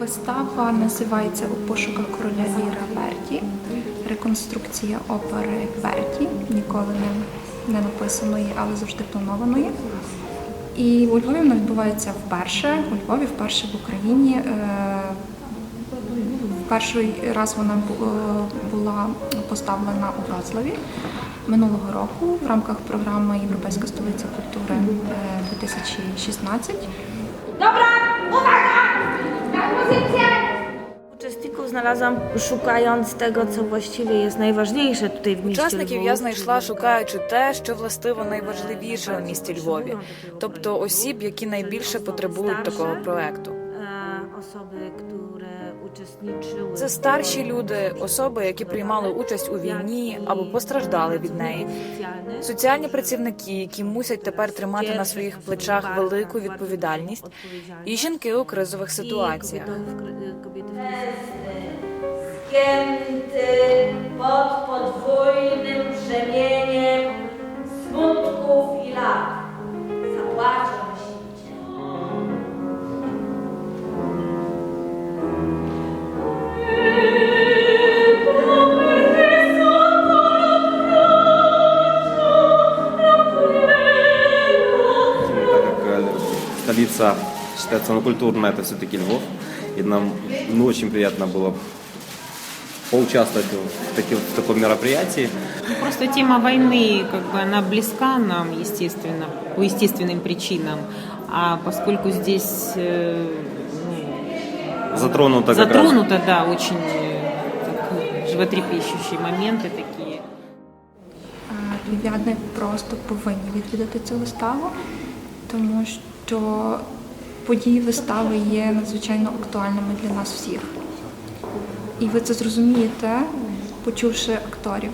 Вистава називається У пошуках короля Ліра Верді. Реконструкція опери Верді, ніколи не, не написаної, але завжди планованої. І у Львові вона відбувається вперше. У Львові вперше в Україні. Е, Перший раз вона е, була поставлена у Вроцлаві минулого року в рамках програми Європейська столиця культури е, 2016. Dobra, uwaga! Na pozycję! Uczestników znalazłam szukając tego, co właściwie jest najważniejsze tutaj w mieście Учасників я знайшла, шукаючи те, що властиво найважливіше у місті Львові, тобто осіб, які найбільше потребують такого проекту. Це старші люди, особи, які приймали участь у війні або постраждали від неї. Соціальні працівники, які мусять тепер тримати на своїх плечах велику відповідальність, і жінки у кризових ситуаціях. Podwójnym brzemieniem столица считается ну, культурная, это все-таки Львов. И нам ну, очень приятно было поучаствовать в, таки- в таком мероприятии. Просто тема войны, как бы она близка нам, естественно, по естественным причинам. А поскольку здесь э, ну, Затронуто как раз затронуто, да, очень э, так, животрепещущие моменты такие. Е, Львів'яни просто повинні відвідати цю виставу, тому що події вистави є надзвичайно актуальними для нас всіх. І ви це зрозумієте, почувши акторів.